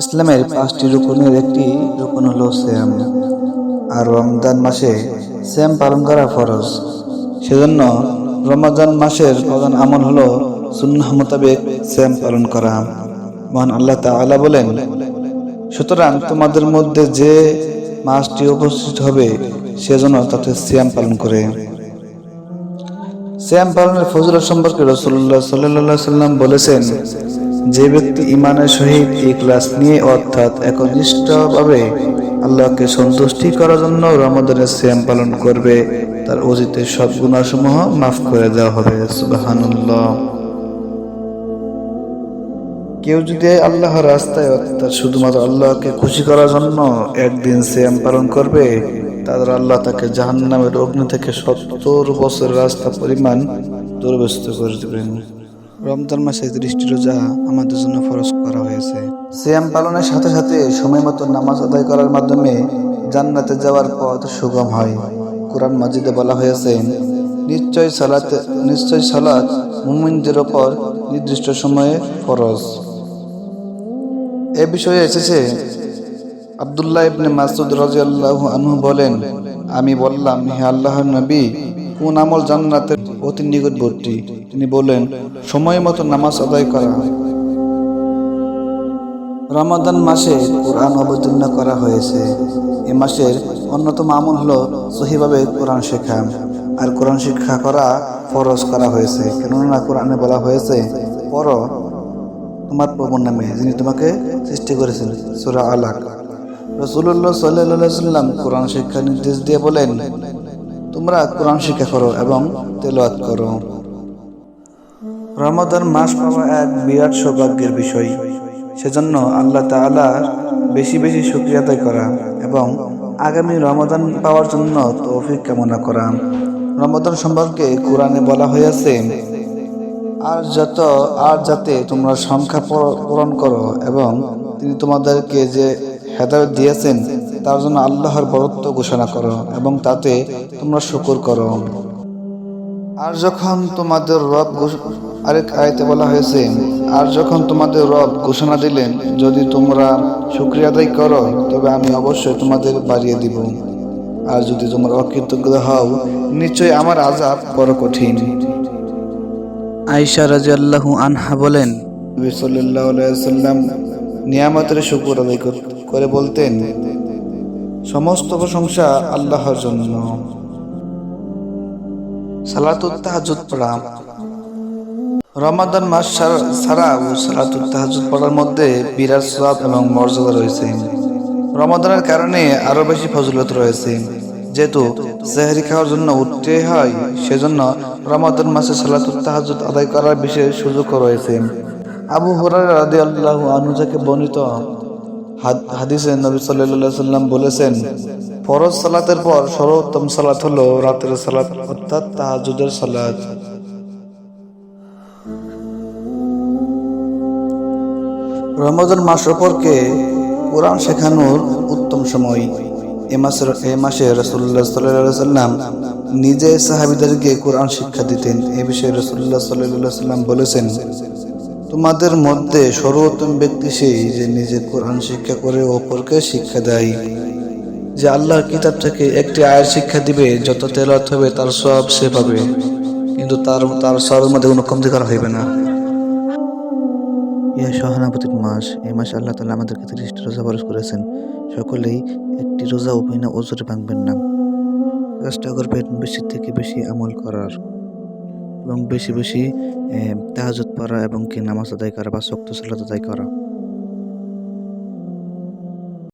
ইসলামের পাঁচটি রুকনের একটি রুকন হলো শ্যাম আর রমজান মাসে শ্যাম পালন করা ফরজ। সেজন্য রমজান মাসের প্রধান আমল হলো সুন্নাহ মোতাবেক শ্যাম পালন করা। মহান আল্লাহ তাআলা বলেন, সুতরাং তোমাদের মধ্যে যে মাসটি উপস্থিত হবে সেজন্য তাতে শ্যাম পালন করে। শ্যাম পালনের ফজিলত সম্পর্কে রসুল্লাহ সাল্লাহ সাল্লাম বলেছেন, যে ব্যক্তি ইমানের সহিত এই ক্লাস নিয়ে অর্থাৎ একনিষ্ঠভাবে আল্লাহকে সন্তুষ্টি করার জন্য রমাদানের শ্যাম পালন করবে, তার অতীতের সব গুণাসমূহ মাফ করে দেওয়া হবে। সুবাহানুল্লাহ। কেউ যদি আল্লাহর রাস্তায় অর্থাৎ শুধুমাত্র আল্লাহকে খুশি করার জন্য একদিন শ্যাম পালন করবে তাদের আল্লাহ তাকে জাহান্নামের অগ্নি থেকে সত্তর বছর রাস্তা পরিমাণ দুর্বস্ত করে দেবেন। রমজান মাসে দৃষ্টি রোজা আমাদের জন্য ফরজ করা হয়েছে। শ্যাম পালনের সাথে সাথে সময় মতো নামাজ আদায় করার মাধ্যমে জান্নাতে যাওয়ার পথ সুগম হয়। কোরআন মাজিদে বলা হয়েছে, নিশ্চয় সালাতে, নিশ্চয় সালাত মুমিনদের ওপর নির্দিষ্ট সময়ে ফরজ। এ বিষয়ে এসেছে আব্দুল্লাহ ইবনে মাসুদ রাজিয়াল্লাহু আনহু বলেন, আমি বললাম, হে আল্লাহর নবী, কোন আমল জান্নাতের অতি নিকটবর্তী? তিনি বললেন, সময় মতো নামাজ আদায় করা রমাদান মাসে কোরআন অবতীর্ণ করা হয়েছে। এ মাসের অন্যতম আমল হলো সহিভাবে কোরআন শেখা আর কোরআন শিক্ষা করা ফরজ করা হয়েছে। কেননা কোরআনে বলা হয়েছে পর তোমার প্রভুর নামে যিনি তোমাকে সৃষ্টি করেছেন, সুরা আলাক রসুল্লাহ সাল্লাহ সাল্লাম কোরআন শিক্ষা নির্দেশ দিয়ে বলেন, তোমরা কোরআন শিক্ষা করো এবং তেলাওয়াত করো। রমাদান মাস পাওয়া এক বিরাট সৌভাগ্যের বিষয়। সেজন্য আল্লাহ তাআলা বেশি বেশি আদায় করা এবং আগামী রমাদান পাওয়ার জন্য তৌফিক কামনা করা। রমাদান সম্পর্কে কোরআনে বলা হয়েছে আর যত, আর যাতে তোমরা সংখ্যা পূর- পূরণ করো এবং তিনি তোমাদেরকে যে হেদায়ত দিয়েছেন তার জন্য আল্লাহর বরত্ব ঘোষণা করো এবং তাতে তোমরা শুকুর করো। আর যখন তোমাদের রব আরেক আয়তে বলা হয়েছে আর যখন তোমাদের রব ঘোষণা দিলেন যদি তোমরা শুক্রিয়া আদায় করো তবে আমি অবশ্যই তোমাদের বাড়িয়ে দিব। আর যদি তোমরা অকৃতজ্ঞ হও নিশ্চয়ই আমার আজাব বড় কঠিন। আইসা রাজি আল্লাহ আনহা বলেন নবী সাল্লাম নিয়ামতের শুকর আদায় কর- করে বলতেন, সমস্ত প্রশংসা আল্লাহর জন্য। সালাতুত পড়া রমাদান মাস ছাড়া- ছাড়াও সালাতুত পড়ার মধ্যে বিরাট সওয়াব এবং মর্যাদা রয়েছে। রমাদানের কারণে আরও বেশি ফজিলত রয়েছে। যেহেতু সেহরি খাওয়ার জন্য উঠতে হয়, সেজন্য রমাদান মাসে সালাতুত তাহাজ্জুদ আদায় করার বিশেষ সুযোগও রয়েছে। আবু হুরায়রা রাদিয়াল্লাহু আনহু থেকে বর্ণিত হাদিসে নবী সাল্লাল্লাহু সাল্লাম বলেছেন, ফরজ সালাতের পর সর্বোত্তম সালাত হলো রাতের সালাত, অর্থাৎ তাহাজ্জুদের সালাত। রমজান মাস সম্পর্কে কোরআন শেখানোর উত্তম সময়। এ মাসের এ মাসে রসুল্লাহ সাল্লাহ সাল্লাম নিজে সাহাবিদেরকে কোরআন শিক্ষা দিতেন। এ বিষয়ে রসুল্লাহ সাল্লাহ সাল্লাম বলেছেন তোমাদের মধ্যে সর্বোত্তম ব্যক্তি সেই যে নিজে কোরআন শিক্ষা করে অপরকে শিক্ষা দেয়। যে আল্লাহর কিতাব থেকে একটি আয়ের শিক্ষা দিবে, যত তেলাত হবে তার সব সে পাবে। কিন্তু তার তার সবের মধ্যে কোনো কমতি করা হইবে না। ইহা সহানুভূতির মাস, এই মাসে আল্লাহ তালা আমাদেরকে তিরিশটি রোজা ফরজ করেছেন। সকলেই একটি রোজা বিনা ওজোরে ভাঙবেন না। চেষ্টা করবেন বেশি থেকে বেশি আমল করার। এবং বেশি বেশি তাহাজত পড়া এবং কি নামাজ আদায় করা বা শক্ত সালাত আদায় করা।